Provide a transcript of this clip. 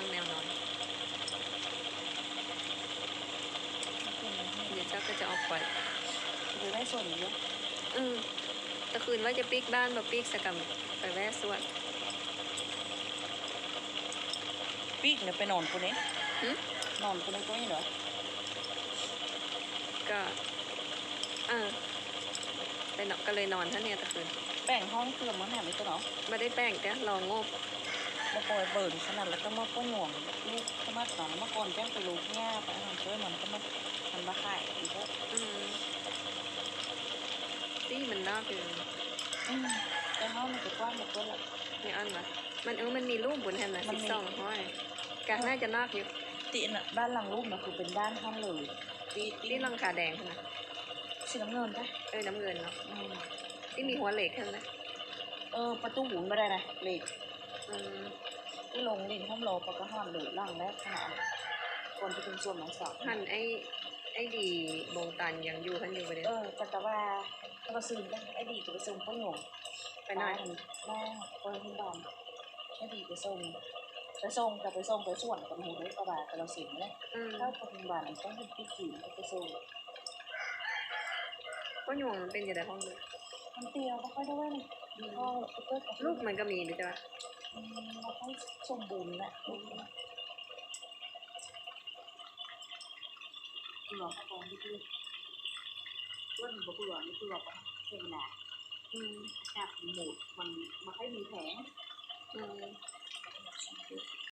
างแนวนอนเดี๋ยวเจ้าก็จะออกไปหรือได้ส่วนเยอะเออตะคืนว่าจะปีกบ้านมาปีกสกรรมไปแวะสวนปีกเนี่ยไปนอนคนนี้นอนคนนี้ก็ยังเหรอก็เออไปนอนก็เลยนอนท่านเนี่ยตะคืนแป้งห้องเกลือมันแหายไปตัวเนาะไม่ได้แป้งแต่ลองงบ มาปล่อยเบิร์นขนาดแล้วก็มาป้องห่วงลูกก็มาตอนเมื่อก่อนแจ้งไปลูกง่าไปทำช่วยมันก็มาทำมาขายอีกแล้วตีมันน่าเป็นอืมแต่ห้องมันจะกว้างหมดตัวละไม่อันวะมันเออมันมีรูปบนแฮนนะมัสิบสองห้อยกะน่าจะนอกอยู่ตีน่ะบ้านหลังลูกมันคือเป็นบ้านห้องเลยตีตีที่ลังคาแดงนะสีน้ำเงินปะเอ้ยน้ำเงินเนาะที่มีหัวเหล็กใช่ไหมเออประตูหุ่นไม่ได้นะเหล็ก อืมที่ลงลินห้องโลปะก็ห้องหรือล่างแรกขนาดคนที่เป็นส่วนของสาวหันไอ้ไอ้ดีบงตันยังอยู่พันอยู่ประเด็นเออแต่ว่าก็มาซื้อได้ไอ้ดีจะไปส่งป้าหน่วงไปหน่อยแม่เปิดที่บ้านไอ้ดีไปส่งไปส่งกับไปส่งไปส่วนกับหูด้วยกระบะกับเราเสียงเลยอืมถ้าปัจจุบันต้องเป็นพี่จีนไปส่งก็หยวงมันเป็นอยู่ในห้องเลยมันเตียวไม่ค่อยได้เว้ยพ่อเปิดลูกมันก็มีหรือจะว่า เราต้องสมบูรณ์แหละลูกนะหลอกตองที่คือว่าหนูบอกหลอกนี่คือหลอกปะเทวนาอืมจากหมูมันมันให้มีแผงอืม